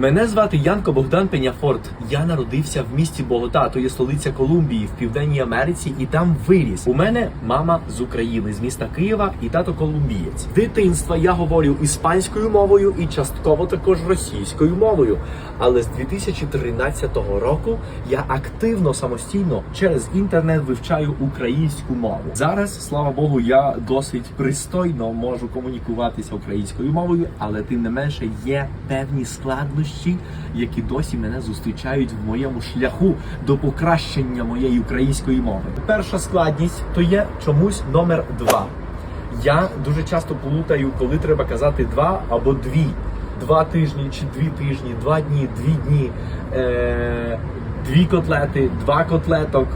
Мене звати Янко Богдан Пеняфорт. Я народився в місті Богота, то є столиця Колумбії в Південній Америці, і там виріс. У мене мама з України, з міста Києва, і тато колумбієць. Дитинства я говорю іспанською мовою і частково також російською мовою. Але з 2013 року я активно самостійно через інтернет вивчаю українську мову. Зараз, слава Богу, я досить пристойно можу комунікуватися українською мовою, але тим не менше є певні складнощі, які досі мене зустрічають в моєму шляху до покращення моєї української мови. Перша складність то є чомусь номер два. Я дуже часто плутаю, коли треба казати два або дві. Два тижні чи дві тижні, два дні, дві дні, е, дві котлети, два котлеток.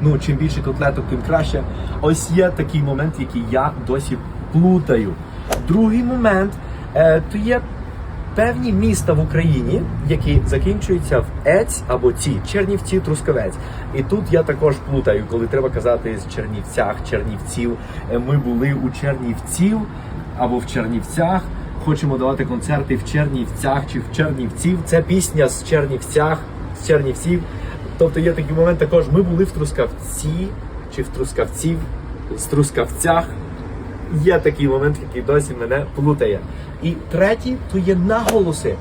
Ну, чим більше котлеток, тим краще. Ось є такий момент, який я досі плутаю. Другий момент е, то є певні міста в Україні, які закінчуються в ець або ці Чернівці, Трускавець. І тут я також плутаю, коли треба казати з Чернівцях, Чернівців. Е, Ми були у Чернівців або в Чернівцях. Хочемо давати концерти в Чернівцях чи в Чернівців. Це пісня з Чернівцях, з Чернівців. Тобто є такий момент також. Ми були в Трускавці чи в Трускавців, з Трускавцях. Є такий момент, який досі мене плутає. І третій то є наголоси.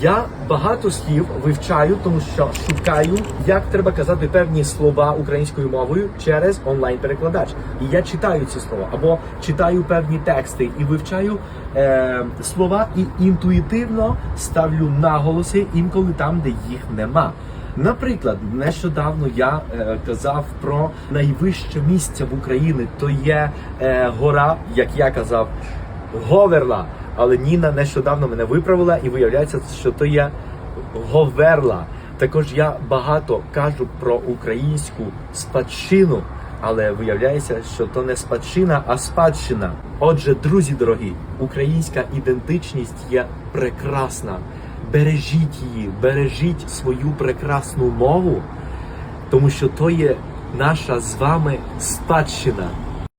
Я багато слів вивчаю, тому що шукаю, як треба казати певні слова українською мовою через онлайн-перекладач. І я читаю ці слова або читаю певні тексти і вивчаю е, слова і інтуїтивно ставлю наголоси інколи там, де їх нема. Наприклад, нещодавно я е, казав про найвище місце в Україні. То є е, гора, як я казав, Говерла. Але Ніна нещодавно мене виправила і виявляється, що то є Говерла. Також я багато кажу про українську спадщину, але виявляється, що то не спадщина, а спадщина. Отже, друзі дорогі, українська ідентичність є прекрасна. Бережіть її, бережіть свою прекрасну мову, тому що то є наша з вами спадщина.